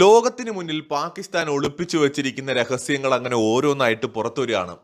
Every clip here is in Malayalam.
ലോകത്തിന് മുന്നിൽ പാകിസ്ഥാൻ ഒളിപ്പിച്ചു വെച്ചിരിക്കുന്ന രഹസ്യങ്ങൾ അങ്ങനെ ഓരോന്നായിട്ട് പുറത്തു വരികയാണ്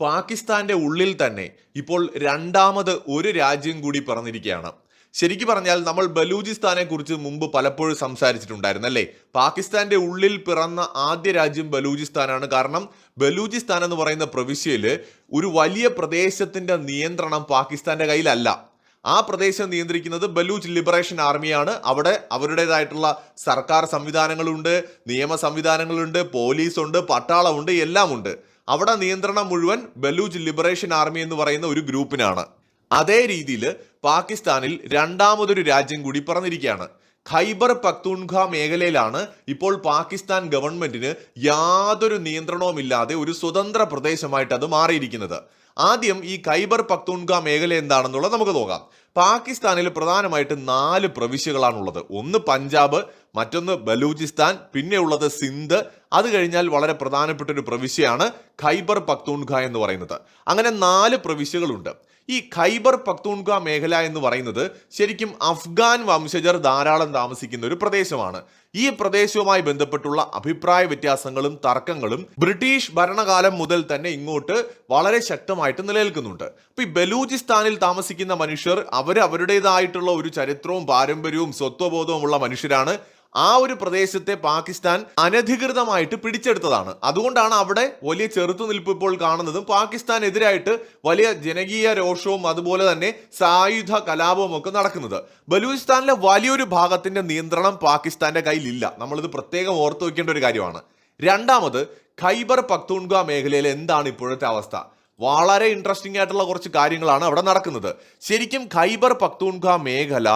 പാകിസ്ഥാന്റെ ഉള്ളിൽ തന്നെ ഇപ്പോൾ രണ്ടാമത് ഒരു രാജ്യം കൂടി പറഞ്ഞിരിക്കുകയാണ് ശരിക്കും പറഞ്ഞാൽ നമ്മൾ ബലൂചിസ്ഥാനെ കുറിച്ച് മുമ്പ് പലപ്പോഴും സംസാരിച്ചിട്ടുണ്ടായിരുന്നു അല്ലേ? പാകിസ്ഥാന്റെ ഉള്ളിൽ പിറന്ന ആദ്യ രാജ്യം ബലൂചിസ്ഥാനാണ്. കാരണം ബലൂചിസ്ഥാൻ എന്ന് പറയുന്ന പ്രവിശ്യയിൽ ഒരു വലിയ പ്രദേശത്തിന്റെ നിയന്ത്രണം പാകിസ്ഥാന്റെ കയ്യിലല്ല. ആ പ്രദേശം നിയന്ത്രിക്കുന്നത് ബലൂച്ച് ലിബറേഷൻ ആർമിയാണ്. അവിടെ അവരുടേതായിട്ടുള്ള സർക്കാർ സംവിധാനങ്ങളുണ്ട് നിയമ സംവിധാനങ്ങളുണ്ട് പോലീസുണ്ട് പട്ടാളമുണ്ട് എല്ലാമുണ്ട്. അവിടെ നിയന്ത്രണം മുഴുവൻ ബലൂച്ച് ലിബറേഷൻ ആർമി എന്ന് പറയുന്ന ഒരു ഗ്രൂപ്പിനാണ്. അതേ രീതിയിൽ പാകിസ്ഥാനിൽ രണ്ടാമതൊരു രാജ്യം കൂടി പറഞ്ഞിരിക്കുകയാണ് ഖൈബർ പക്തൂൺഖ മേഖലയിലാണ് ഇപ്പോൾ പാകിസ്ഥാൻ ഗവൺമെന്റിന് യാതൊരു നിയന്ത്രണവുമില്ലാതെ ഒരു സ്വതന്ത്ര പ്രദേശമായിട്ട് അത് മാറിയിരിക്കുന്നത്. ആദ്യം ഈ ഖൈബർ പക്തൂൺഗ മേഖല എന്താണെന്നുള്ളത് നമുക്ക് നോക്കാം. പാകിസ്ഥാനിൽ പ്രധാനമായിട്ട് നാല് പ്രവിശ്യകളാണുള്ളത്. ഒന്ന് പഞ്ചാബ് മറ്റൊന്ന് ബലൂചിസ്ഥാൻ പിന്നെ ഉള്ളത് സിന്ധ്. അത് കഴിഞ്ഞാൽ വളരെ പ്രധാനപ്പെട്ട ഒരു പ്രവിശ്യയാണ് ഖൈബർ പക്തൂൺഖ എന്ന് പറയുന്നത്. അങ്ങനെ നാല് പ്രവിശ്യകളുണ്ട്. ഈ ഖൈബർ പക്തൂൺഖ മേഖല എന്ന് പറയുന്നത് ശരിക്കും അഫ്ഗാൻ വംശജർ ധാരാളം താമസിക്കുന്ന ഒരു പ്രദേശമാണ്. ഈ പ്രദേശവുമായി ബന്ധപ്പെട്ടുള്ള അഭിപ്രായ വ്യത്യാസങ്ങളും തർക്കങ്ങളും ബ്രിട്ടീഷ് ഭരണകാലം മുതൽ തന്നെ ഇങ്ങോട്ട് വളരെ ശക്തമായിട്ട് നിലനിൽക്കുന്നുണ്ട്. അപ്പൊ ഈ ബലൂചിസ്ഥാനിൽ താമസിക്കുന്ന മനുഷ്യർ അവർ അവരുടേതായിട്ടുള്ള ഒരു ചരിത്രവും പാരമ്പര്യവും സ്വത്വബോധവും ഉള്ള മനുഷ്യരാണ്. ആ ഒരു പ്രദേശത്തെ പാകിസ്ഥാൻ അനധികൃതമായിട്ട് പിടിച്ചെടുത്തതാണ്. അതുകൊണ്ടാണ് അവിടെ വലിയ ചെറുത്തുനിൽപ്പ് ഇപ്പോൾ കാണുന്നതും പാകിസ്ഥാനെതിരായിട്ട് വലിയ ജനകീയ രോഷവും അതുപോലെ തന്നെ സായുധ കലാപവും ഒക്കെ നടക്കുന്നത്. ബലൂചിസ്ഥാനിലെ വലിയൊരു ഭാഗത്തിന്റെ നിയന്ത്രണം പാകിസ്ഥാന്റെ കയ്യിലില്ല. നമ്മളിത് പ്രത്യേകം ഓർത്തു വെക്കേണ്ട ഒരു കാര്യമാണ്. രണ്ടാമത് ഖൈബർ പക്തൂൺഗ മേഖലയിൽ എന്താണ് ഇപ്പോഴത്തെ അവസ്ഥ? വളരെ ഇൻട്രസ്റ്റിംഗ് ആയിട്ടുള്ള കുറച്ച് കാര്യങ്ങളാണ് അവിടെ നടക്കുന്നത്. ശരിക്കും ഖൈബർ പക്തൂൺഖ മേഖല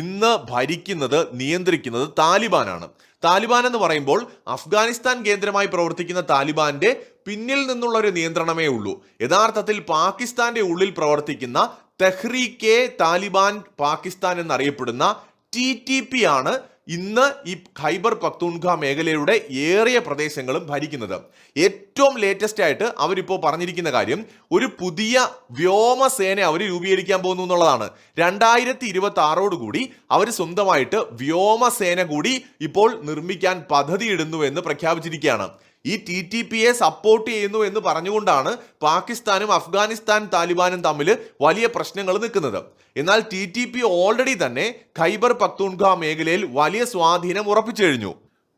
ഇന്ന് ഭരിക്കുന്നത് നിയന്ത്രിക്കുന്നത് താലിബാനാണ്. താലിബാൻ എന്ന് പറയുമ്പോൾ അഫ്ഗാനിസ്ഥാൻ കേന്ദ്രമായി പ്രവർത്തിക്കുന്ന താലിബാന്റെ പിന്നിൽ നിന്നുള്ള ഒരു നിയന്ത്രണമേ ഉള്ളൂ. യഥാർത്ഥത്തിൽ പാകിസ്ഥാന്റെ ഉള്ളിൽ പ്രവർത്തിക്കുന്ന തെഹ്രീക്കെ താലിബാൻ പാകിസ്ഥാൻ എന്നറിയപ്പെടുന്ന ടി ടി പി ആണ് ഇന്ന് ഈ ഖൈബർ പക്തൂൺഖ മേഖലയുടെ ഏറിയ പ്രദേശങ്ങളും ഭരിക്കുന്നത്. ഏറ്റവും ലേറ്റസ്റ്റ് ആയിട്ട് അവരിപ്പോൾ പറഞ്ഞിരിക്കുന്ന കാര്യം ഒരു പുതിയ വ്യോമസേന അവർ രൂപീകരിക്കാൻ പോകുന്നു എന്നുള്ളതാണ്. രണ്ടായിരത്തി ഇരുപത്തി ആറോടുകൂടി അവർ സ്വന്തമായിട്ട് വ്യോമസേന കൂടി ഇപ്പോൾ നിർമ്മിക്കാൻ പദ്ധതിയിടുന്നു എന്ന് പ്രഖ്യാപിച്ചിരിക്കുകയാണ്. ഈ ടി ടി പിയെ സപ്പോർട്ട് ചെയ്യുന്നു എന്ന് പറഞ്ഞുകൊണ്ടാണ് പാകിസ്ഥാനും അഫ്ഗാനിസ്ഥാൻ താലിബാനും തമ്മിൽ വലിയ പ്രശ്നങ്ങൾ നിൽക്കുന്നത്. എന്നാൽ ടി ടി പി ഓൾറെഡി തന്നെ ഖൈബർ പക്തൂൺഖ മേഖലയിൽ വലിയ സ്വാധീനം ഉറപ്പിച്ചു കഴിഞ്ഞു.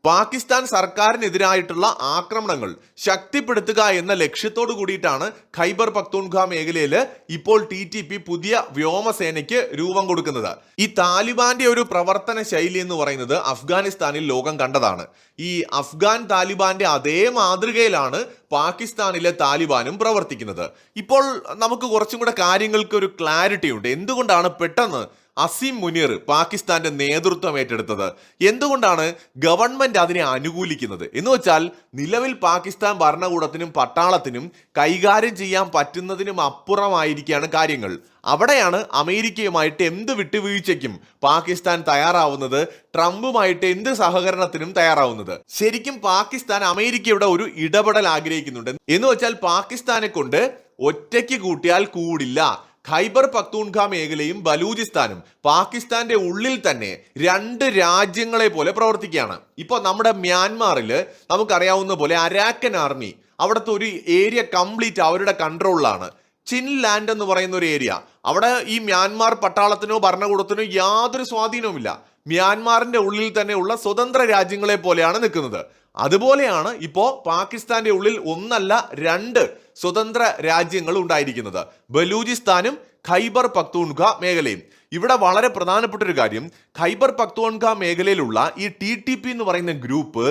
പാകിസ്ഥാൻ സർക്കാരിനെതിരായിട്ടുള്ള ആക്രമണങ്ങൾ ശക്തിപ്പെടുത്തുക എന്ന ലക്ഷ്യത്തോടു കൂടിയിട്ടാണ് ഖൈബർ പക്തൂൺഖ മേഖലയിൽ ഇപ്പോൾ ടി ടി പി പുതിയ വ്യോമസേനയ്ക്ക് രൂപം കൊടുക്കുന്നത്. ഈ താലിബാന്റെ ഒരു പ്രവർത്തന ശൈലി എന്ന് പറയുന്നത് അഫ്ഗാനിസ്ഥാനിൽ ലോകം കണ്ടതാണ്. ഈ അഫ്ഗാൻ താലിബാന്റെ അതേ മാതൃകയിലാണ് പാകിസ്ഥാനിലെ താലിബാനും പ്രവർത്തിക്കുന്നത്. ഇപ്പോൾ നമുക്ക് കുറച്ചും കൂടെ കാര്യങ്ങൾക്ക് ഒരു ക്ലാരിറ്റി ഉണ്ട് എന്തുകൊണ്ടാണ് പെട്ടെന്ന് അസീം മുനീർ പാകിസ്ഥാന്റെ നേതൃത്വം ഏറ്റെടുത്തത്. എന്തുകൊണ്ടാണ് ഗവൺമെന്റ് അതിനെ അനുകൂലിക്കുന്നത്? എന്ന് വെച്ചാൽ നിലവിൽ പാകിസ്ഥാൻ ഭരണകൂടത്തിനും പട്ടാളത്തിനും കൈകാര്യം ചെയ്യാൻ പറ്റുന്നതിനും അപ്പുറമായിരിക്കുകയാണ് കാര്യങ്ങൾ. അവിടെയാണ് അമേരിക്കയുമായിട്ട് എന്ത് വിട്ടുവീഴ്ചയ്ക്കും പാകിസ്ഥാൻ തയ്യാറാവുന്നത്? ട്രംപുമായിട്ട് എന്ത് സഹകരണത്തിനും തയ്യാറാവുന്നത്? ശരിക്കും പാകിസ്ഥാൻ അമേരിക്കയുടെ ഒരു ഇടപെടൽ ആഗ്രഹിക്കുന്നുണ്ട്. എന്ന് വെച്ചാൽ പാകിസ്ഥാനെ കൊണ്ട് ഒറ്റയ്ക്ക് കൂട്ടിയാൽ കൂടില്ല. ഖൈബർ പക്തൂൺഖ മേഖലയും ബലൂചിസ്ഥാനും പാകിസ്ഥാന്റെ ഉള്ളിൽ തന്നെ രണ്ട് രാജ്യങ്ങളെ പോലെ പ്രവർത്തിക്കുകയാണ്. ഇപ്പൊ നമ്മുടെ മ്യാൻമാറിൽ നമുക്കറിയാവുന്ന പോലെ അരാക്കൻ ആർമി അവിടുത്തെ ഒരു ഏരിയ കംപ്ലീറ്റ് അവരുടെ കൺട്രോളിലാണ്. ചിൻ ലാൻഡ് എന്ന് പറയുന്ന ഒരു ഏരിയ. അവിടെ ഈ മ്യാൻമാർ പട്ടാളത്തിനോ ഭരണകൂടത്തിനോ യാതൊരു സ്വാധീനവുമില്ല. മ്യാൻമാറിന്റെ ഉള്ളിൽ തന്നെയുള്ള സ്വതന്ത്ര രാജ്യങ്ങളെ പോലെയാണ് നിൽക്കുന്നത്. അതുപോലെയാണ് ഇപ്പോ പാകിസ്ഥാന്റെ ഉള്ളിൽ ഒന്നല്ല രണ്ട് സ്വതന്ത്ര രാജ്യങ്ങൾ ഉണ്ടായിരിക്കുന്നത്. ബലൂചിസ്ഥാനും ഖൈബർ പക്തൂൺഖ മേഖലയും. ഇവിടെ വളരെ പ്രധാനപ്പെട്ട ഒരു കാര്യം ഖൈബർ പക്തോൺഖ മേഖലയിലുള്ള ഈ ടി ടി പി എന്ന് പറയുന്ന ഗ്രൂപ്പ്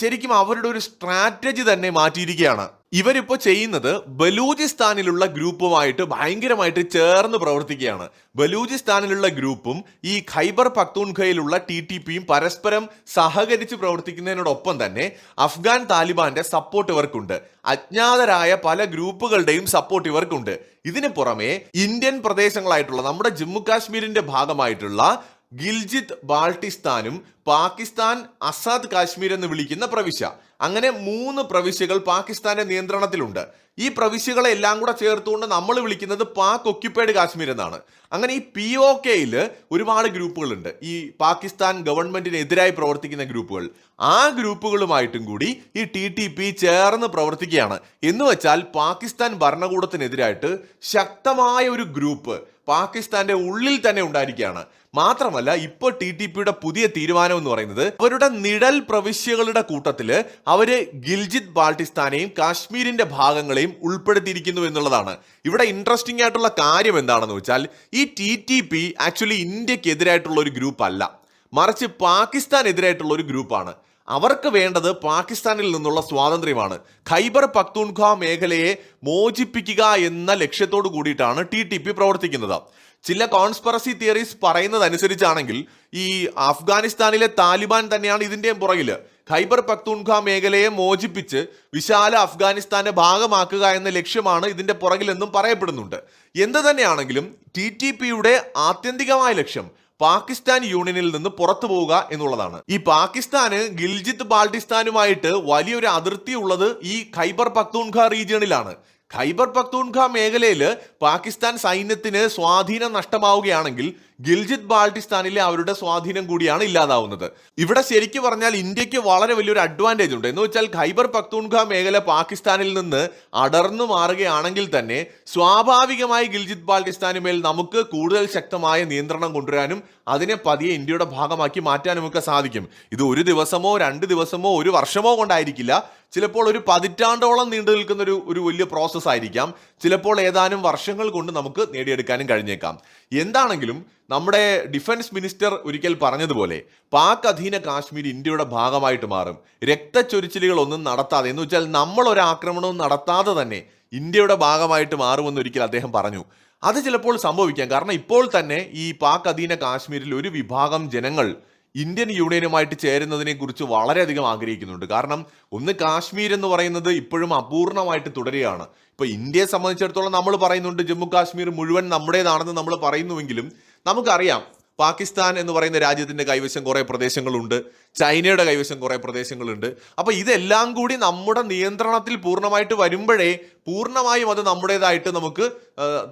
ശരിക്കും അവരുടെ ഒരു സ്ട്രാറ്റജി തന്നെ മാറ്റിയിരിക്കുകയാണ്. ഇവരിപ്പോ ചെയ്യുന്നത് ബലൂചിസ്ഥാനിലുള്ള ഗ്രൂപ്പുമായിട്ട് ഭയങ്കരമായിട്ട് ചേർന്ന് പ്രവർത്തിക്കുകയാണ്. ബലൂചിസ്ഥാനിലുള്ള ഗ്രൂപ്പും ഈ ഖൈബർ പക്തൂൺഖയിലുള്ള ടി ടി പിയും പരസ്പരം സഹകരിച്ച് പ്രവർത്തിക്കുന്നതിനോടൊപ്പം തന്നെ അഫ്ഗാൻ താലിബാന്റെ സപ്പോർട്ട് ഇവർക്കുണ്ട്. അജ്ഞാതരായ പല ഗ്രൂപ്പുകളുടെയും സപ്പോർട്ട് ഇവർക്കുണ്ട്. ഇതിന് പുറമെ ഇന്ത്യൻ പ്രദേശങ്ങളായിട്ടുള്ള നമ്മുടെ ജമ്മു കാശ്മീരിന്റെ ഭാഗമായിട്ടുള്ള ഗിൽജിത്ത് ബാൾട്ടിസ്ഥാനും പാകിസ്ഥാൻ അസാദ് കാശ്മീർ എന്ന് വിളിക്കുന്ന പ്രവിശ്യ. അങ്ങനെ മൂന്ന് പ്രവിശ്യകൾ പാകിസ്ഥാന്റെ നിയന്ത്രണത്തിലുണ്ട്. ഈ പ്രവിശ്യകളെ എല്ലാം കൂടെ ചേർത്തുകൊണ്ട് നമ്മൾ വിളിക്കുന്നത് പാക് ഒക്യുപ്പൈഡ് കാശ്മീർ എന്നാണ്. അങ്ങനെ ഈ പി ഒ കെയിൽ ഒരുപാട് ഗ്രൂപ്പുകളുണ്ട്. ഈ പാകിസ്ഥാൻ ഗവൺമെന്റിനെതിരായി പ്രവർത്തിക്കുന്ന ഗ്രൂപ്പുകൾ. ആ ഗ്രൂപ്പുകളുമായിട്ടും കൂടി ഈ ടി ടി പി ചേർന്ന് പ്രവർത്തിക്കുകയാണ്. എന്ന് വെച്ചാൽ പാകിസ്ഥാൻ ഭരണകൂടത്തിനെതിരായിട്ട് ശക്തമായ ഒരു ഗ്രൂപ്പ് പാകിസ്ഥാന്റെ ഉള്ളിൽ തന്നെ ഉണ്ടായിരിക്കുകയാണ്. മാത്രമല്ല ഇപ്പോൾ ടി ടി പിയുടെ പുതിയ തീരുമാനം എന്ന് പറയുന്നത് അവരുടെ നിഴൽ പ്രവിശ്യകളുടെ കൂട്ടത്തിൽ അവർ ഗിൽജിത് ബാൾട്ടിസ്ഥാനെയും കാശ്മീരിന്റെ ഭാഗങ്ങളെയും ഉൾപ്പെടുത്തിയിരിക്കുന്നു എന്നുള്ളതാണ്. ഇവിടെ ഇൻട്രസ്റ്റിംഗ് ആയിട്ടുള്ള കാര്യം എന്താണെന്ന് വെച്ചാൽ ഈ ടി ടി പി ആക്ച്വലി ഇന്ത്യക്കെതിരായിട്ടുള്ള ഒരു ഗ്രൂപ്പ് അല്ല മറിച്ച് പാകിസ്ഥാനെതിരായിട്ടുള്ള ഒരു ഗ്രൂപ്പാണ്. അവർക്ക് വേണ്ടത് പാകിസ്ഥാനിൽ നിന്നുള്ള സ്വാതന്ത്ര്യമാണ്. ഖൈബർ പക്തൂൺഖ മേഖലയെ മോചിപ്പിക്കുക എന്ന ലക്ഷ്യത്തോട് കൂടിയിട്ടാണ് ടി ടി പി പ്രവർത്തിക്കുന്നത്. ചില കോൺസ്പെറസി തിയറീസ് പറയുന്നതനുസരിച്ചാണെങ്കിൽ ഈ അഫ്ഗാനിസ്ഥാനിലെ താലിബാൻ തന്നെയാണ് ഇതിന്റെയും പുറകിൽ ഖൈബർ പക്തൂൺഖ മേഖലയെ മോചിപ്പിച്ച് വിശാല അഫ്ഗാനിസ്ഥാന്റെ ഭാഗമാക്കുക എന്ന ലക്ഷ്യമാണ് ഇതിന്റെ പുറകിലെന്നും പറയപ്പെടുന്നുണ്ട്. എന്ത് തന്നെയാണെങ്കിലും ടി ടി പിയുടെ ആത്യന്തികമായ ലക്ഷ്യം പാകിസ്ഥാൻ യൂണിയനിൽ നിന്ന് പുറത്തു പോവുക എന്നുള്ളതാണ്. ഈ പാകിസ്ഥാന് ഗിൽജിത്ത് ബാൾട്ടിസ്ഥാനുമായിട്ട് വലിയൊരു അതിർത്തി ഉള്ളത് ഈ ഖൈബർ പക്തൂൺഖ റീജിയണിലാണ്. ഖൈബർ പക്തൂൺഖ മേഖലയിൽ പാകിസ്ഥാൻ സൈന്യത്തിന് സ്വാധീനം നഷ്ടമാവുകയാണെങ്കിൽ ഗിൽജിത് ബാൾട്ടിസ്ഥാനിലെ അവരുടെ സ്വാധീനം കൂടിയാണ് ഇല്ലാതാവുന്നത്. ഇവിടെ ശരിക്കും പറഞ്ഞാൽ ഇന്ത്യയ്ക്ക് വളരെ വലിയൊരു അഡ്വാന്റേജ് ഉണ്ട്. എന്ന് വെച്ചാൽ ഖൈബർ പക്തൂൺഖ മേഖല പാകിസ്ഥാനിൽ നിന്ന് അടർന്നു മാറുകയാണെങ്കിൽ തന്നെ സ്വാഭാവികമായി ഗിൽജിത് ബാൾട്ടിസ്ഥാനു മേൽ നമുക്ക് കൂടുതൽ ശക്തമായ നിയന്ത്രണം കൊണ്ടുവരാനും അതിനെ പതിയെ ഇന്ത്യയുടെ ഭാഗമാക്കി മാറ്റാനുമൊക്കെ സാധിക്കും. ഇത് ഒരു ദിവസമോ രണ്ട് ദിവസമോ ഒരു വർഷമോ കൊണ്ടായിരിക്കില്ല. ചിലപ്പോൾ ഒരു പതിറ്റാണ്ടോളം നീണ്ടു നിൽക്കുന്ന ഒരു ഒരു വലിയ പ്രോസസ്സ് ആയിരിക്കാം. ചിലപ്പോൾ ഏതാനും വർഷങ്ങൾ കൊണ്ട് നമുക്ക് നേടിയെടുക്കാനും കഴിഞ്ഞേക്കാം. എന്താണെങ്കിലും നമ്മുടെ ഡിഫൻസ് മിനിസ്റ്റർ ഒരിക്കൽ പറഞ്ഞതുപോലെ പാക് അധീന കാശ്മീർ ഇന്ത്യയുടെ ഭാഗമായിട്ട് മാറും. രക്തച്ചൊരിച്ചിലുകൾ ഒന്നും നടത്താതെ എന്ന് വെച്ചാൽ നമ്മൾ ഒരു ആക്രമണവും നടത്താതെ തന്നെ ഇന്ത്യയുടെ ഭാഗമായിട്ട് മാറുമെന്ന് ഒരിക്കൽ അദ്ദേഹം പറഞ്ഞു. അത് ചിലപ്പോൾ സംഭവിക്കാം. കാരണം ഇപ്പോൾ തന്നെ ഈ പാക് അധീന കാശ്മീരിൽ ഒരു വിഭാഗം ജനങ്ങൾ ഇന്ത്യൻ യൂണിയനുമായിട്ട് ചേരുന്നതിനെ കുറിച്ച് വളരെയധികം ആഗ്രഹിക്കുന്നുണ്ട്. കാരണം ഒന്ന് കാശ്മീർ എന്ന് പറയുന്നത് ഇപ്പോഴും അപൂർണമായിട്ട് തുടരുകയാണ്. ഇപ്പൊ ഇന്ത്യയെ സംബന്ധിച്ചിടത്തോളം നമ്മൾ പറയുന്നുണ്ട് ജമ്മു കാശ്മീർ മുഴുവൻ നമ്മുടേതാണെന്ന് നമ്മൾ പറയുന്നുവെങ്കിലും നമുക്കറിയാം പാകിസ്ഥാൻ എന്ന് പറയുന്ന രാജ്യത്തിന്റെ കൈവശം കുറേ പ്രദേശങ്ങളുണ്ട് ചൈനയുടെ കൈവശം കുറേ പ്രദേശങ്ങളുണ്ട്. അപ്പോൾ ഇതെല്ലാം കൂടി നമ്മുടെ നിയന്ത്രണത്തിൽ പൂർണമായിട്ട് വരുമ്പോഴേ പൂർണമായും അത് നമ്മുടേതായിട്ട് നമുക്ക്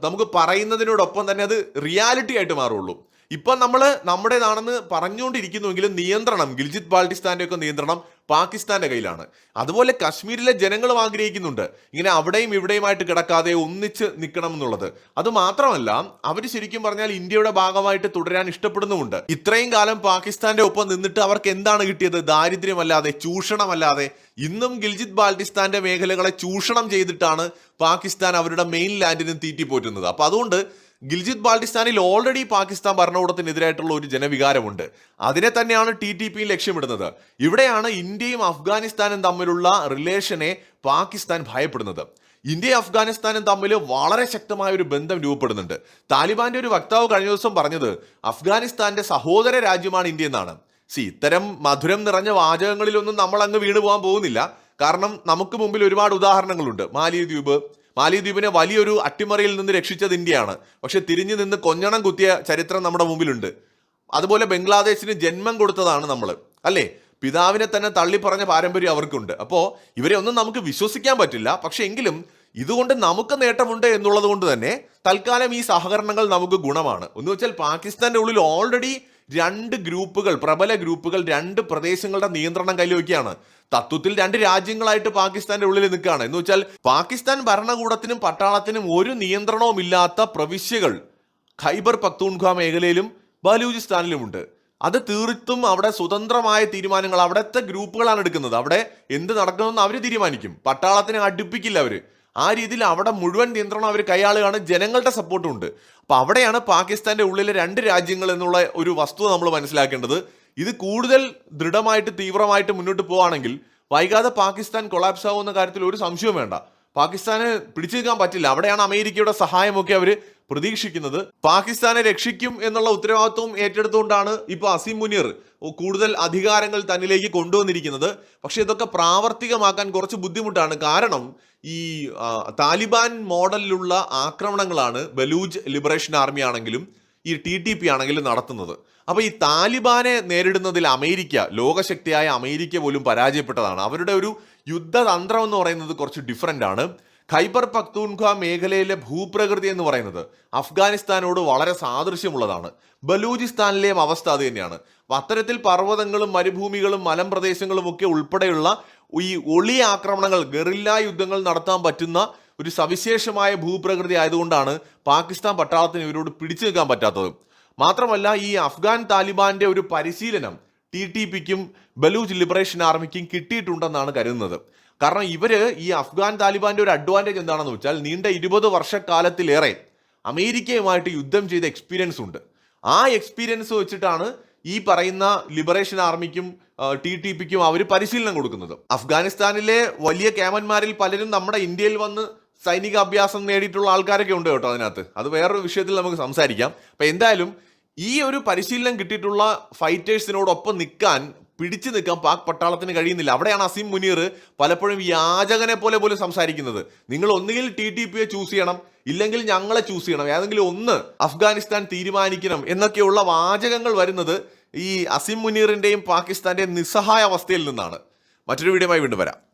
നമുക്ക് പറയുന്നതിനോടൊപ്പം തന്നെ അത് റിയാലിറ്റി ആയിട്ട് മാറുള്ളൂ. ഇപ്പൊ നമ്മൾ നമ്മുടേതാണെന്ന് പറഞ്ഞുകൊണ്ടിരിക്കുന്നുവെങ്കിലും നിയന്ത്രണം ഗിൽജിത് ബാൾട്ടിസ്ഥാന്റെ ഒക്കെ നിയന്ത്രണം പാകിസ്ഥാന്റെ കയ്യിലാണ്. അതുപോലെ കശ്മീരിലെ ജനങ്ങളും ആഗ്രഹിക്കുന്നുണ്ട്. ഇങ്ങനെ അവിടെയും ഇവിടെയുമായിട്ട് കിടക്കാതെ ഒന്നിച്ച് നിൽക്കണം എന്നുള്ളത്. അത് മാത്രമല്ല അവർ ശരിക്കും പറഞ്ഞാൽ ഇന്ത്യയുടെ ഭാഗമായിട്ട് തുടരാൻ ഇഷ്ടപ്പെടുന്നുമുണ്ട്. ഇത്രയും കാലം പാകിസ്ഥാന്റെ ഒപ്പം നിന്നിട്ട് അവർക്ക് എന്താണ് കിട്ടിയത്? ദാരിദ്ര്യമല്ലാതെ ചൂഷണമല്ലാതെ. ഇന്നും ഗിൽജിത് ബാൽട്ടിസ്ഥാന്റെ മേഖലകളെ ചൂഷണം ചെയ്തിട്ടാണ് പാകിസ്ഥാൻ അവരുടെ മെയിൻ ലാൻഡിനും തീറ്റിപ്പോറ്റുന്നത്. അപ്പൊ അതുകൊണ്ട് ഗിൽജിത് ബാൾട്ടിസ്ഥാനിൽ ഓൾറെഡി പാകിസ്ഥാൻ ഭരണകൂടത്തിനെതിരായിട്ടുള്ള ഒരു ജനവികാരമുണ്ട്. അതിനെ തന്നെയാണ് ടി ടി പി ലക്ഷ്യമിടുന്നത്. ഇവിടെയാണ് ഇന്ത്യയും അഫ്ഗാനിസ്ഥാനും തമ്മിലുള്ള റിലേഷനെ പാകിസ്ഥാൻ ഭയപ്പെടുന്നത്. ഇന്ത്യയും അഫ്ഗാനിസ്ഥാനും തമ്മിൽ വളരെ ശക്തമായ ഒരു ബന്ധം രൂപപ്പെടുന്നുണ്ട്. താലിബാന്റെ ഒരു വക്താവ് കഴിഞ്ഞ ദിവസം പറഞ്ഞത് അഫ്ഗാനിസ്ഥാന്റെ സഹോദര രാജ്യമാണ് ഇന്ത്യ എന്നാണ്. സി ഇത്തരം മധുരം നിറഞ്ഞ വാചകങ്ങളിലൊന്നും നമ്മൾ അങ്ങ് വീണു പോകാൻ പോകുന്നില്ല. കാരണം നമുക്ക് മുമ്പിൽ ഒരുപാട് ഉദാഹരണങ്ങളുണ്ട്. മാലിദ്വീപ് മാലിദ്വീപിനെ വലിയൊരു അട്ടിമറിയിൽ നിന്ന് രക്ഷിച്ചത് ഇന്ത്യയാണ്. പക്ഷെ തിരിഞ്ഞു നിന്ന് കൊഞ്ഞണം കുത്തിയ ചരിത്രം നമ്മുടെ മുമ്പിലുണ്ട്. അതുപോലെ ബംഗ്ലാദേശിന് ജന്മം കൊടുത്തതാണ് നമ്മൾ അല്ലേ? പിതാവിനെ തന്നെ തള്ളിപ്പറഞ്ഞ പാരമ്പര്യം അവർക്കുണ്ട്. അപ്പോൾ ഇവരെ ഒന്നും നമുക്ക് വിശ്വസിക്കാൻ പറ്റില്ല. പക്ഷെ എങ്കിലും ഇതുകൊണ്ട് നമുക്ക് നേട്ടമുണ്ട് എന്നുള്ളത് കൊണ്ട് തന്നെ തൽക്കാലം ഈ സഹകരണങ്ങൾ നമുക്ക് ഗുണമാണ്. എന്ന് വെച്ചാൽ പാകിസ്ഥാന്റെ ഉള്ളിൽ ഓൾറെഡി രണ്ട് ഗ്രൂപ്പുകൾ പ്രബല ഗ്രൂപ്പുകൾ രണ്ട് പ്രദേശങ്ങളുടെ നിയന്ത്രണം കൈവയ്ക്കുകയാണ്. തത്വത്തിൽ രണ്ട് രാജ്യങ്ങളായിട്ട് പാകിസ്ഥാന്റെ ഉള്ളിൽ നിൽക്കുകയാണ്. എന്ന് വെച്ചാൽ പാകിസ്ഥാൻ ഭരണകൂടത്തിനും പട്ടാളത്തിനും ഒരു നിയന്ത്രണവും ഇല്ലാത്ത പ്രവിശ്യകൾ ഖൈബർ പക്തൂൺഖ മേഖലയിലും ബലൂചിസ്ഥാനിലുമുണ്ട് അത് തീർത്തും അവിടെ സ്വതന്ത്രമായ തീരുമാനങ്ങൾ അവിടുത്തെ ഗ്രൂപ്പുകളാണ് എടുക്കുന്നത്. അവിടെ എന്ത് നടക്കണമെന്ന് അവർ തീരുമാനിക്കും. പട്ടാളത്തിനെ അടുപ്പിക്കില്ല അവർ. ആ രീതിയിൽ അവിടെ മുഴുവൻ നിയന്ത്രണം അവർ കൈയാളുകയാണ്. ജനങ്ങളുടെ സപ്പോർട്ടും ഉണ്ട്. അപ്പൊ അവിടെയാണ് പാകിസ്ഥാന്റെ ഉള്ളിലെ രണ്ട് രാജ്യങ്ങൾ എന്നുള്ള ഒരു വസ്തുത നമ്മൾ മനസ്സിലാക്കേണ്ടത്. ഇത് കൂടുതൽ ദൃഢമായിട്ട് തീവ്രമായിട്ട് മുന്നോട്ട് പോവുകയാണെങ്കിൽ വൈകാതെ പാകിസ്ഥാൻ കൊളാപ്സ് ആവുന്ന കാര്യത്തിൽ ഒരു സംശയവും വേണ്ട. പാകിസ്ഥാന് പിടിച്ചു നിൽക്കാൻ പറ്റില്ല. അവിടെയാണ് അമേരിക്കയുടെ സഹായമൊക്കെ അവർ പ്രതീക്ഷിക്കുന്നത്. പാകിസ്ഥാനെ രക്ഷിക്കും എന്നുള്ള ഉത്തരവാദിത്വം ഏറ്റെടുത്തുകൊണ്ടാണ് ഇപ്പൊ അസീം മുനീർ കൂടുതൽ അധികാരങ്ങൾ തന്നിലേക്ക് കൊണ്ടുവന്നിരിക്കുന്നത്. പക്ഷെ ഇതൊക്കെ പ്രാവർത്തികമാക്കാൻ കുറച്ച് ബുദ്ധിമുട്ടാണ്. കാരണം ഈ താലിബാൻ മോഡലിലുള്ള ആക്രമണങ്ങളാണ് ബലൂജ് ലിബറേഷൻ ആർമി ആണെങ്കിലും ഈ ടി ടി പി ആണെങ്കിലും നടത്തുന്നത്. അപ്പോൾ ഈ താലിബാനെ നേരിടുന്നതിൽ അമേരിക്ക ലോകശക്തിയായ അമേരിക്ക പോലും പരാജയപ്പെട്ടതാണ്. അവരുടെ ഒരു യുദ്ധതന്ത്രം എന്ന് പറയുന്നത് കുറച്ച് ഡിഫറെന്റ് ആണ്. ഖൈബർ പക്തൂൺഖ മേഖലയിലെ ഭൂപ്രകൃതി എന്ന് പറയുന്നത് അഫ്ഗാനിസ്ഥാനോട് വളരെ സാദൃശ്യമുള്ളതാണ്. ബലൂചിസ്ഥാനിലെയും അവസ്ഥ അത് തന്നെയാണ്. അത്തരത്തിൽ പർവതങ്ങളും മരുഭൂമികളും മലമ്പ്രദേശങ്ങളും ഒക്കെ ഉൾപ്പെടെയുള്ള ഈ ഒളി ആക്രമണങ്ങൾ ഗറില്ലാ യുദ്ധങ്ങൾ നടത്താൻ പറ്റുന്ന ഒരു സവിശേഷമായ ഭൂപ്രകൃതി ആയതുകൊണ്ടാണ് പാകിസ്ഥാൻ പട്ടാളത്തിന് ഇവരോട് പിടിച്ചു നിൽക്കാൻ പറ്റാത്തത്. മാത്രമല്ല ഈ അഫ്ഗാൻ താലിബാന്റെ ഒരു പരിശീലനം ടി ടി പിക്കും ബലൂച്ച് ലിബറേഷൻ ആർമിക്കും കിട്ടിയിട്ടുണ്ടെന്നാണ് കരുതുന്നത്. കാരണം ഇവർ ഈ അഫ്ഗാൻ താലിബാന്റെ ഒരു അഡ്വാന്റേജ് എന്താണെന്ന് വെച്ചാൽ നീണ്ട ഇരുപത് വർഷക്കാലത്തിലേറെ അമേരിക്കയുമായിട്ട് യുദ്ധം ചെയ്ത എക്സ്പീരിയൻസ് ഉണ്ട്. ആ എക്സ്പീരിയൻസ് വെച്ചിട്ടാണ് ഈ പറയുന്ന ലിബറേഷൻ ആർമിക്കും ടി ടി പിക്കും അവർ പരിശീലനം കൊടുക്കുന്നത്. അഫ്ഗാനിസ്ഥാനിലെ വലിയ ക്യാമന്മാരിൽ പലരും നമ്മുടെ ഇന്ത്യയിൽ വന്ന് സൈനിക അഭ്യാസം നേടിയിട്ടുള്ള ആൾക്കാരൊക്കെ ഉണ്ട് കേട്ടോ അതിനകത്ത്. അത് വേറൊരു വിഷയത്തിൽ നമുക്ക് സംസാരിക്കാം. അപ്പം എന്തായാലും ഈ ഒരു പരിശീലനം കിട്ടിയിട്ടുള്ള ഫൈറ്റേഴ്സിനോടൊപ്പം നിൽക്കാൻ പിടിച്ചു നിൽക്കാൻ പാക് പട്ടാളത്തിന് കഴിയുന്നില്ല. അവിടെയാണ് അസീം മുനീർ പലപ്പോഴും യാചകനെ പോലെ പോലും സംസാരിക്കുന്നത്. നിങ്ങൾ ഒന്നുകിൽ ടി ടി പിയെ ചൂസ് ചെയ്യണം ഇല്ലെങ്കിൽ ഞങ്ങളെ ചൂസ് ചെയ്യണം. ഏതെങ്കിലും ഒന്ന് അഫ്ഗാനിസ്ഥാൻ തീരുമാനിക്കണം എന്നൊക്കെയുള്ള വാചകങ്ങൾ വരുന്നത് ഈ അസീം മുനീറിന്റെയും പാകിസ്ഥാന്റെയും നിസ്സഹായ അവസ്ഥയിൽ നിന്നാണ്. മറ്റൊരു വീഡിയോമായി വീണ്ടും വരാം.